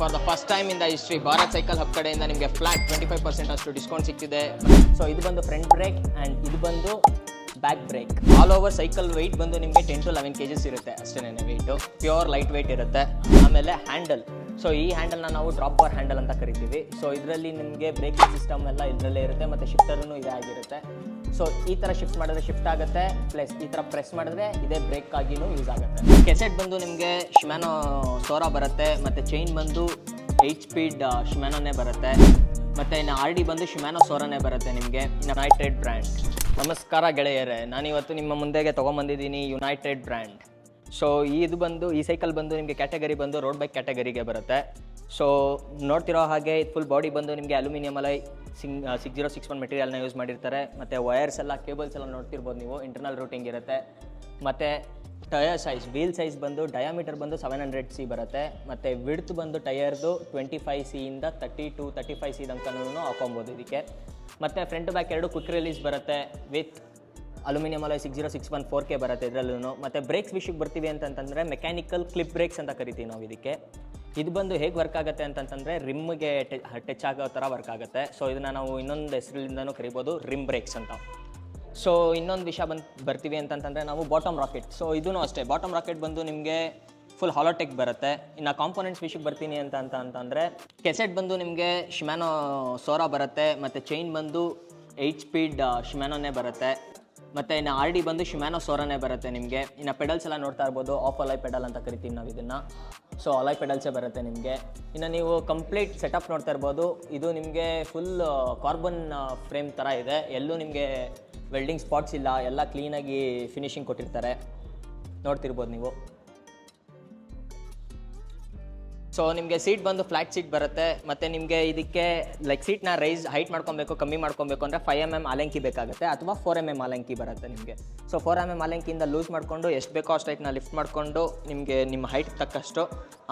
For the first time in history Bharat cycle hub ಕಡೆಯಿಂದ ನಿಮಗೆ flat twenty five percent ಅಷ್ಟು discount ಸಿಗ್ತಿದೆ so ಇದು ಬಂದು ಫ್ರಂಟ್ ಬ್ರೇಕ್ ಆ್ಯಂಡ್ ಇದು ಬಂದು back brake all over cycle weight ಬಂದು ನಿಮಗೆ ten to eleven K Gs ಇರುತ್ತೆ. ಅಷ್ಟೇ ವೆಯ್ಟು ಪ್ಯೂರ್ ಲೈಟ್ ವೆಯ್ಟ್ ಇರುತ್ತೆ. ಆಮೇಲೆ ಹ್ಯಾಂಡಲ್ ಸೊ ಈ ಹ್ಯಾಂಡಲ್ನ ನಾವು ಡ್ರಾಪ್ ಬಾರ್ ಹ್ಯಾಂಡಲ್ ಅಂತ ಕರಿತೀವಿ. ಸೊ ಇದರಲ್ಲಿ ನಿಮಗೆ ಬ್ರೇಕಿಂಗ್ ಸಿಸ್ಟಮ್ ಎಲ್ಲ ಇದರಲ್ಲೇ ಇರುತ್ತೆ, ಮತ್ತು ಶಿಫ್ಟರೂ ಇದೇ ಆಗಿರುತ್ತೆ. ಸೊ ಈ ಥರ ಶಿಫ್ಟ್ ಮಾಡಿದ್ರೆ ಶಿಫ್ಟ್ ಆಗುತ್ತೆ ಪ್ಲಸ್ ಈ ಥರ ಪ್ರೆಸ್ ಮಾಡಿದ್ರೆ ಇದೇ ಬ್ರೇಕ್ ಆಗಿನೂ ಯೂಸ್ ಆಗುತ್ತೆ. ಕೆಸೆಟ್ ಬಂದು ನಿಮಗೆ ಶಿಮ್ಯಾನೋ ಸೋರಾ ಬರುತ್ತೆ, ಮತ್ತು ಚೈನ್ ಬಂದು ಏಯ್ಟ್ ಸ್ಪೀಡ್ ಶಿಮ್ಯಾನೋನೇ ಬರುತ್ತೆ. ಮತ್ತು ಇನ್ನು ಆರ್ ಡಿ ಬಂದು ಶಿಮ್ಯಾನೋ ಸೋರಾನೇ ಬರುತ್ತೆ ನಿಮಗೆ ಯುನೈಟೆಡ್ ಬ್ರ್ಯಾಂಡ್ ನಮಸ್ಕಾರ ಗೆಳೆಯರೇ, ನಾನಿವತ್ತು ನಿಮ್ಮ ಮುಂದೆಗೆ ತೊಗೊಂಬಂದಿದ್ದೀನಿ ಯುನೈಟೆಡ್ ಬ್ರ್ಯಾಂಡ್ ಸೊ ಇದು ಬಂದು, ಈ ಸೈಕಲ್ ಬಂದು ನಿಮಗೆ ಕ್ಯಾಟಗರಿ ಬಂದು ರೋಡ್ ಬೈಕ್ ಕ್ಯಾಟಗರಿಗೆ ಬರುತ್ತೆ. ಸೊ ನೋಡ್ತಿರೋ ಹಾಗೆ ಫುಲ್ ಬಾಡಿ ಬಂದು ನಿಮಗೆ ಅಲ್ಯೂಮಿನಿಯಂ ಅಲೈ ಸಿಂಗ್ ಸಿಕ್ಸ್ ಜೀರೋ ಸಿಕ್ಸ್ ಒನ್ ಮೆಟೀರಿಯಲ್ನ ಯೂಸ್ ಮಾಡಿರ್ತಾರೆ. ಮತ್ತು ವಯರ್ಸ್ ಎಲ್ಲ ಕೇಬಲ್ಸ್ ಎಲ್ಲ ನೋಡ್ತಿರ್ಬೋದು ನೀವು ಇಂಟರ್ನಲ್ ರೂಟಿಂಗ್ ಇರುತ್ತೆ. ಮತ್ತು ಟಯರ್ ಸೈಜ್ ವೀಲ್ ಸೈಜ್ ಬಂದು ಡಯಾಮೀಟರ್ ಬಂದು ಸೆವೆನ್ ಹಂಡ್ರೆಡ್ ಸಿ ಬರುತ್ತೆ. ಮತ್ತು ವಿಡ್ತ್ ಬಂದು ಟಯರ್ದು twenty five ಸಿಯಿಂದ thirty two thirty five C ತನಕನೂ ಹಾಕೊಬೋದು ಇದಕ್ಕೆ. ಮತ್ತು ಫ್ರಂಟ್ ಬ್ಯಾಕ್ ಎರಡು ಕ್ವಿಕ್ ರಿಲೀಸ್ ಬರುತ್ತೆ with aluminium alloy six zero six one four K ಬರುತ್ತೆ ಇದರಲ್ಲೂ ಮತ್ತು ಬ್ರೇಕ್ಸ್ ವಿಷಯಕ್ಕೆ ಬರ್ತೀವಿ ಅಂತಂತಂದರೆ ಮೆಕ್ಯಾನಿಕಲ್ ಕ್ಲಿಪ್ ಬ್ರೇಕ್ಸ್ ಅಂತ ಕರಿತೀವಿ ನಾವು ಇದಕ್ಕೆ. ಇದು ಬಂದು ಹೇಗೆ ವರ್ಕ್ ಆಗುತ್ತೆ ಅಂತಂತಂದರೆ ರಿಮ್ಗೆ ಟಚ್ ಆಗೋ ಥರ ವರ್ಕ್ ಆಗುತ್ತೆ. ಸೊ ಇದನ್ನು ನಾವು ಇನ್ನೊಂದು ಹೆಸರಿಂದನೂ ಕರಿಬೋದು ರಿಮ್ ಬ್ರೇಕ್ಸ್ ಅಂತ. ಸೊ ಇನ್ನೊಂದು ವಿಷಯ ಬಂದು, ಬರ್ತೀವಿ ಅಂತಂತಂದರೆ ನಾವು ಬಾಟಮ್ ರಾಕೆಟ್ ಸೊ ಇದೂ ಅಷ್ಟೇ ಬಾಟಮ್ ರಾಕೆಟ್ ಬಂದು ನಿಮಗೆ ಫುಲ್ ಹಾಲೋಟೆಕ್ ಬರುತ್ತೆ. ಇನ್ನು ಕಾಂಪೋನೆಂಟ್ಸ್ ವಿಷಯಕ್ಕೆ ಬರ್ತೀನಿ ಅಂತ ಅಂತ, ಅಂತಂದರೆ ಕೆಸೆಟ್ ಬಂದು ನಿಮಗೆ ಶಿಮ್ಯಾನೋ ಸೋರಾ ಬರುತ್ತೆ, ಮತ್ತು ಚೈನ್ ಬಂದು ಏಯ್ಟ್ ಸ್ಪೀಡ್ ಶಿಮ್ಯಾನೋನೇ ಬರುತ್ತೆ. ಮತ್ತು ಇನ್ನು ಆರ್ ಡಿ ಬಂದು ಶಿಮ್ಯಾನೋ ಸೋರನೇ ಬರುತ್ತೆ ನಿಮಗೆ. ಇನ್ನು ಪೆಡಲ್ಸ್ ಎಲ್ಲ ನೋಡ್ತಾ ಇರ್ಬೋದು ಆಫ್ ಅಲೈ ಪೆಡಲ್ ಅಂತ ಕರಿತೀವಿ ನಾವು ಇದನ್ನು. ಸೊ ಅಲೈ ಪೆಡಲ್ಸೇ ಬರುತ್ತೆ ನಿಮಗೆ. ಇನ್ನು ನೀವು ಕಂಪ್ಲೀಟ್ ಸೆಟಪ್ ನೋಡ್ತಾ ಇರ್ಬೋದು, ಇದು ನಿಮಗೆ ಫುಲ್ ಕಾರ್ಬನ್ ಫ್ರೇಮ್ ಥರ ಇದೆ. ಎಲ್ಲೂ ನಿಮಗೆ ವೆಲ್ಡಿಂಗ್ ಸ್ಪಾಟ್ಸ್ ಇಲ್ಲ, ಎಲ್ಲ ಕ್ಲೀನಾಗಿ ಫಿನಿಶಿಂಗ್ ಕೊಟ್ಟಿರ್ತಾರೆ. ನೋಡ್ತಿರ್ಬೋದು ನೀವು. ಸೊ ನಿಮಗೆ ಸೀಟ್ ಬಂದು ಫ್ಲಾಟ್ ಸೀಟ್ ಬರುತ್ತೆ. ಮತ್ತು ನಿಮಗೆ ಇದಕ್ಕೆ ಲೈಕ್ ಸೀಟ್ನ ರೈಸ್ ಹೈಟ್ ಮಾಡ್ಕೊಬೇಕು, ಕಮ್ಮಿ ಮಾಡ್ಕೊಬೇಕು ಅಂದರೆ ಫೈವ್ ಎಂ ಎಂ ಆಲಂಕಿ ಬೇಕಾಗುತ್ತೆ ಅಥವಾ ಫೋರ್ ಎಂ ಎಂ ಆಲಂಕಿ ಬರುತ್ತೆ ನಿಮಗೆ. ಸೊ ಫೋರ್ ಎಂ ಎಂ ಆಲಂಕಿಯಿಂದ ಲೂಸ್ ಮಾಡಿಕೊಂಡು ಎಷ್ಟು ಬೇಕೋ ಅಷ್ಟು ಹೈಟ್ನ ಲಿಫ್ಟ್ ಮಾಡಿಕೊಂಡು ನಿಮಗೆ ನಿಮ್ಮ ಹೈಟ್ ತಕ್ಕಷ್ಟು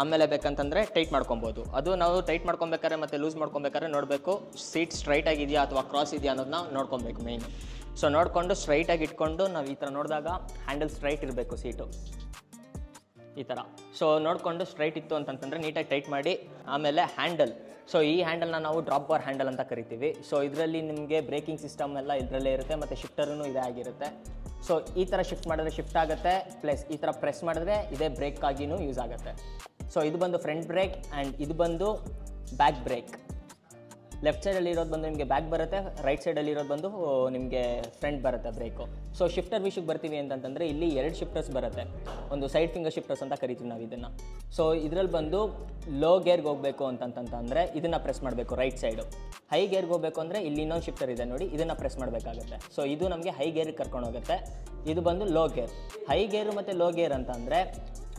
ಆಮೇಲೆ ಬೇಕಂತಂದರೆ ಟೈಟ್ ಮಾಡ್ಕೊಬೋದು. ಅದು ನಾವು ಟೈಟ್ ಮಾಡ್ಕೊಬೇಕಾದ್ರೆ ಮತ್ತು ಲೂಸ್ ಮಾಡ್ಕೊಬೇಕಾದ್ರೆ ನೋಡಬೇಕು ಸೀಟ್ ಸ್ಟ್ರೈಟ್ ಆಗಿದೆಯಾ ಅಥವಾ ಕ್ರಾಸ್ ಇದೆಯಾ ಅನ್ನೋದನ್ನ ನೋಡ್ಕೊಬೇಕು ಮೇಯ್ನು ಸೊ ನೋಡಿಕೊಂಡು ಸ್ಟ್ರೈಟಾಗಿ ಇಟ್ಕೊಂಡು ನಾವು ಈ ಥರ ನೋಡಿದಾಗ ಹ್ಯಾಂಡಲ್ ಸ್ಟ್ರೈಟ್ ಇರಬೇಕು ಸೀಟು ಈ ಥರ ಸೊ ನೋಡಿಕೊಂಡು ಸ್ಟ್ರೈಟ್ ಇತ್ತು ಅಂತಂತಂದರೆ ನೀಟಾಗಿ ಟೈಟ್ ಮಾಡಿ, ಆಮೇಲೆ ಹ್ಯಾಂಡಲ್ ಸೊ ಈ ಹ್ಯಾಂಡಲ್ನ ನಾವು ಡ್ರಾಪ್ ಬಾರ್ ಹ್ಯಾಂಡಲ್ ಅಂತ ಕರಿತೀವಿ. ಸೊ ಇದರಲ್ಲಿ ನಿಮಗೆ ಬ್ರೇಕಿಂಗ್ ಸಿಸ್ಟಮ್ ಎಲ್ಲ ಇದರಲ್ಲೇ ಇರುತ್ತೆ, ಮತ್ತು ಶಿಫ್ಟರೂ ಇದೇ ಆಗಿರುತ್ತೆ. ಸೊ ಈ ಥರ ಶಿಫ್ಟ್ ಮಾಡಿದ್ರೆ ಶಿಫ್ಟ್ ಆಗುತ್ತೆ ಪ್ಲಸ್ ಈ ಥರ ಪ್ರೆಸ್ ಮಾಡಿದ್ರೆ ಇದೇ ಬ್ರೇಕ್ ಆಗಿನೂ ಯೂಸ್ ಆಗುತ್ತೆ. ಸೊ ಇದು ಬಂದು ಫ್ರಂಟ್ ಬ್ರೇಕ್ ಆ್ಯಂಡ್ ಇದು ಬಂದು ಬ್ಯಾಕ್ ಬ್ರೇಕ್ ಲೆಫ್ಟ್ ಸೈಡಲ್ಲಿ ಇರೋದು ಬಂದು ನಿಮಗೆ ಬ್ಯಾಕ್ ಬರುತ್ತೆ ರೈಟ್ ಸೈಡಲ್ಲಿ ಇರೋದು ಬಂದು ನಿಮಗೆ ಫ್ರಂಟ್ ಬರುತ್ತೆ ಬ್ರೇಕು ಸೊ ಶಿಫ್ಟರ್ ವಿಷಯಕ್ಕೆ ಬರ್ತೀವಿ ಅಂತಂತಂದರೆ ಇಲ್ಲಿ ಎರಡು ಶಿಫ್ಟರ್ಸ್ ಬರುತ್ತೆ. ಒಂದು ಸೈಡ್ ಫಿಂಗರ್ ಶಿಫ್ಟರ್ಸ್ ಅಂತ ಕರಿತೀವಿ ನಾವು ಇದನ್ನು. ಸೊ ಇದರಲ್ಲಿ ಬಂದು ಲೋ ಗೇರ್ಗೆ ಹೋಗಬೇಕು ಅಂತಂತಂದರೆ ಇದನ್ನು ಪ್ರೆಸ್ ಮಾಡಬೇಕು ರೈಟ್ ಸೈಡು ಹೈ ಗೇರ್ಗೆ ಹೋಗಬೇಕು ಅಂದರೆ ಇಲ್ಲಿ ಇನ್ನೊಂದು ಶಿಫ್ಟರ್ ಇದೆ ನೋಡಿ, ಇದನ್ನು ಪ್ರೆಸ್ ಮಾಡಬೇಕಾಗುತ್ತೆ. ಸೊ ಇದು ನಮಗೆ ಹೈ ಗೇರ್ಗೆ ಕರ್ಕೊಂಡು ಹೋಗುತ್ತೆ. ಇದು ಬಂದು ಲೋ ಗೇರ್ ಹೈ ಗೇರು ಮತ್ತು ಲೋ ಗೇರ್ ಅಂತ ಅಂದರೆ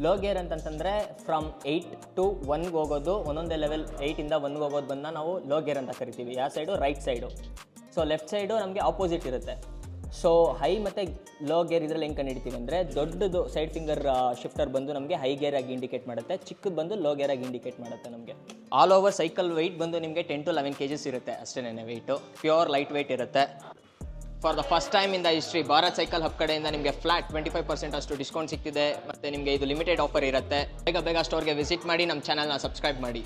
ಲೋ ಗೇರ್ ಅಂತಂತಂದರೆ ಫ್ರಮ್ ಏಯ್ಟ್ ಟು ಒನ್ಗೆ ಹೋಗೋದು, ಒಂದೊಂದೇ ಲೆವೆಲ್ ಏಯ್ಟಿಂದ ಒನ್ಗೆ ಹೋಗೋದು ಬಂದ ನಾವು ಲೋ ಗೇರ್ ಅಂತ ಕರಿತೀವಿ. ಯಾವ side right side so left side ನಮಗೆ ಆಪೋಸಿಟ್ ಇರುತ್ತೆ. ಸೊ ಹೈ ಮತ್ತು ಲೋ ಗೇರ್ ಇದರಲ್ಲಿ ಹೆಂಗೆ ಕಂಡಿಡ್ತೀವಿ ಅಂದರೆ ದೊಡ್ಡದು ಸೈಡ್ ಫಿಂಗರ್ ಶಿಫ್ಟರ್ ಬಂದು ನಮಗೆ ಹೈ ಗೇರ್ ಆಗಿ ಇಂಡಿಕೇಟ್ ಮಾಡುತ್ತೆ, ಚಿಕ್ಕದು ಬಂದು ಲೋ ಗೇರ್ ಆಗಿ ಇಂಡಿಕೇಟ್ ಮಾಡುತ್ತೆ ನಮಗೆ. ಆಲ್ ಓವರ್ ಸೈಕಲ್ ವೆಯ್ಟ್ ಬಂದು ನಿಮಗೆ ten to eleven K Gs ಇರುತ್ತೆ ಅಷ್ಟೇ ವೆಯ್ಟು ಪ್ಯೂರ್ ಲೈಟ್ ವೆಯ್ಟ್ ಇರುತ್ತೆ. For the first time in history Bharat cycle hub ಕಡೆಯಿಂದ ನಿಮಗೆ ಫ್ಲಾಟ್ ಟ್ವೆಂಟಿ ಫೈವ್ ಪರ್ಸೆಂಟ್ ಅಷ್ಟು ಡಿಸ್ಕೌಂಟ್ ಸಿಗ್ತಿದೆ. ಮತ್ತು ನಿಮಗೆ ಇದು ಲಿಮಿಟೆಡ್ ಆಫರ್ ಇರುತ್ತೆ. ಬೇಗ ಬೇಗ ಸ್ಟೋರ್ಗೆ ವಿಸಿಟ್ ಮಾಡಿ ನಮ್ಮ ಚಾನಲ್ನ ಸಬ್ಸ್ಕ್ರೈಬ್ ಮಾಡಿ.